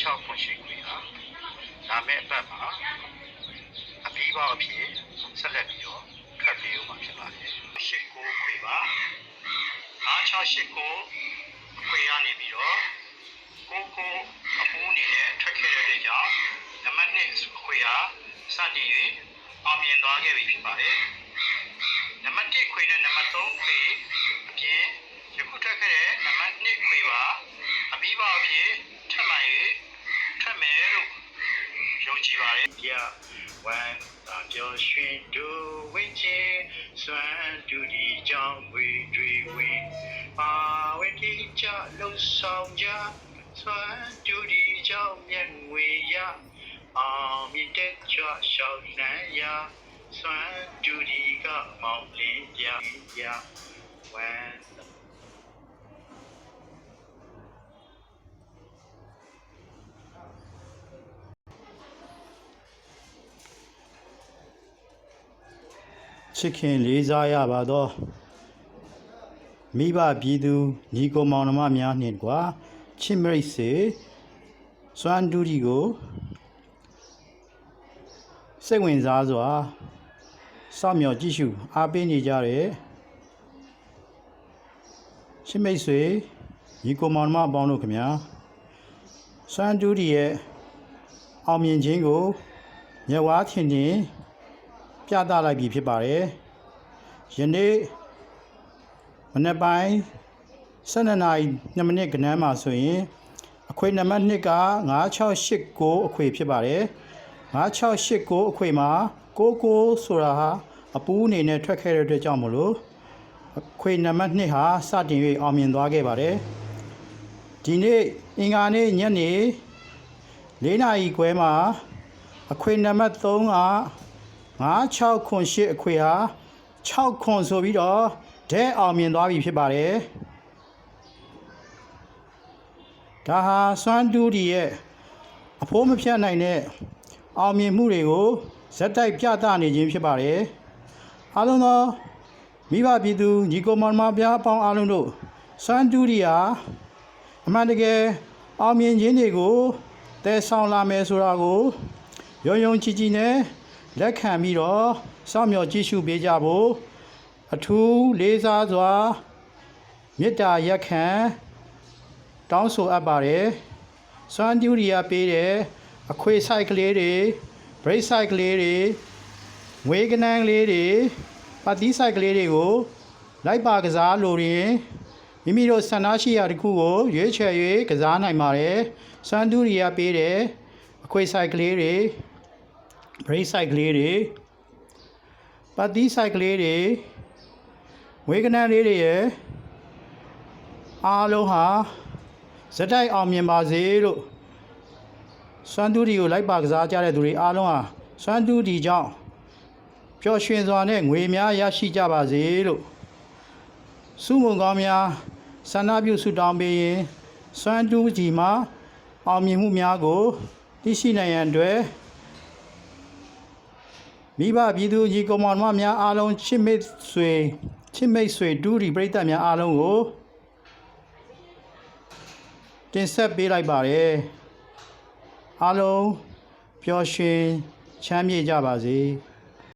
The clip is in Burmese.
6ခွန်ရှိခွေဟာဒါမဲ့အပတ်မှာအပြီးပေါအဖြစ်ဆက်လက်ပြီးတော့ထပ်ပြီးဦးမှာဖြစ်ပါတယ်ရှစ်ကိုခွေပါ9689ခွေရနေပြီးတော့ကိုကိုအပူအနေနဲ့ထွက်ခဲ့တဲ့အတွက်ကြောင့်နံပါတ်1ခွေဟာစတင်၍အောင်မြင်သွားခဲ့ပြီဖြစ်ပါတယ်နံပါတ်1ခွေနဲ့နံပါတ်3ခွေအပြင်ယခုထွက်ခဲ့တဲ့နံပါတ်2ခွေပါအပြီးပေါအဖြစ်ထပ်မှန်၍ထွက်မယ်လို့ယုံ ကြည်ပါတယ်။ပြဝမ်းသာပြောရွှင်တို့ဝင်းချင်းစွမ်းတူဒီကြောင့်ဝေတွေဝင်းပါဝင်ဒီကြလုံဆောင်ကြစွမ်းတူဒီကြောင့်မျက်ငွေရအောင်မြင့်တဲ့ကြွရှောင်းနှံ့ရစွမ်းတူဒီကမောင်လင်းပြပြဝမ်း ချစ်ခင်လေးစားရပါသောမိဘပြည်သူညီကိုမောင်နှမများနှင့်တကွာချစ်မိတ်ဆွေစွမ်းတူဒီကိုစိတ်ဝင်စားစွာစောင့်မျှော်ကြည့်ရှုအားပေးနေကြတဲ့ချစ်မိတ်ဆွေညီကိုမောင်နှမအပေါင်းတို့ခင်ဗျာစွမ်းတူဒီရဲ့အောင်မြင်ခြင်းကိုမျက်ဝါးထင်ထင် ပြသလိုက်ပြီဖြစ်ပါတယ်။ယနေ့မနေ့ပိုင်း12နာရီ2မိနစ်ကနန်းမှာဆိုရင် အခွေနံပါတ်2က9689အခွေဖြစ်ပါတယ်။9689အခွေမှာ99ဆိုတာဟာအပူးအနေနဲ့ထွက်ခဲ့တဲ့အတွက်ကြောင့်မလို့အခွေနံပါတ်2ဟာစတင်၍အောင်မြင်သွားခဲ့ပါတယ်။ဒီနေ့အင်္ဂါနေ့ညနေ4နာရီခွဲမှာအခွေနံပါတ်3က 96ခွန်8အခွေဟာ6ခွန်ဆိုပြီးတော့ဒဲအောင်မြင်သွားပြီဖြစ်ပါတယ်ဒါဟာစွမ်းတူးဒီရဲ့အဖိုးမဖြတ်နိုင်တဲ့အောင်မြင်မှုတွေကိုဇက်တိုက်ပြသနေခြင်းဖြစ်ပါတယ်အားလုံးသောမိဘပြည်သူညီကိုမောင်နှမပြားအပေါင်းအားလုံးတို့စွမ်းတူးဒီဟာအမှန်တကယ်အောင်မြင်ခြင်းတွေကိုတည်ဆောင်လာမယ်ဆိုတာကိုယုံယုံကြည်ကြည်နဲ့ လက်ခံပြီးတော့စောင့်မျှော်ကြည့်ရှုပေးကြဖို့အထူးလေးစားစွာမေတ္တာရက်ခံတောင်းဆိုအပ်ပါတယ်။စွမ်းတူရီယာပေးတဲ့အခွေဆိုင်ကလေးတွေဘရိတ်ဆိုင်ကလေးတွေငွေကနန်းလေးတွေပတ်တီးဆိုင်ကလေးတွေကိုလိုက်ပါကစားလိုရင်မိမိတို့ဆန္ဒရှိရာတစ်ခုကိုရွေးချယ်၍ကစားနိုင်ပါတယ်။စွမ်းတူရီယာပေးတဲ့အခွေဆိုင်ကလေးတွေ brake cycle ကလေးတွေပတ်တီး cycle ကလေးတွေဝေကနန်းလေးတွေရဲ့အားလုံးဟာဇက်တိုက်အောင်မြင်ပါစေလို့စွမ်းတူးဒီကိုလိုက်ပါကစားကြတဲ့သူတွေအားလုံးဟာစွမ်းတူးဒီကြောင့်ပျော်ရွှင်စွာနဲ့ငွေများရရှိကြပါစေလို့စုမုံကောင်းများဆန္ဒပြုဆုတောင်းပေးရင်စွမ်းတူးဒီမှာအောင်မြင်မှုများကိုသိရှိနိုင်ရန်အတွက် မိဘပြည်သူကြီးကောင်မများအားလုံးချစ်မိတ်ဆွေချစ်မိတ်ဆွေဒူရီပြည်သက်များအားလုံးကိုတင်ဆက်ပေးလိုက်ပါတယ်အားလုံးပျော်ရွှင်ချမ်းမြေ့ကြပါစေ။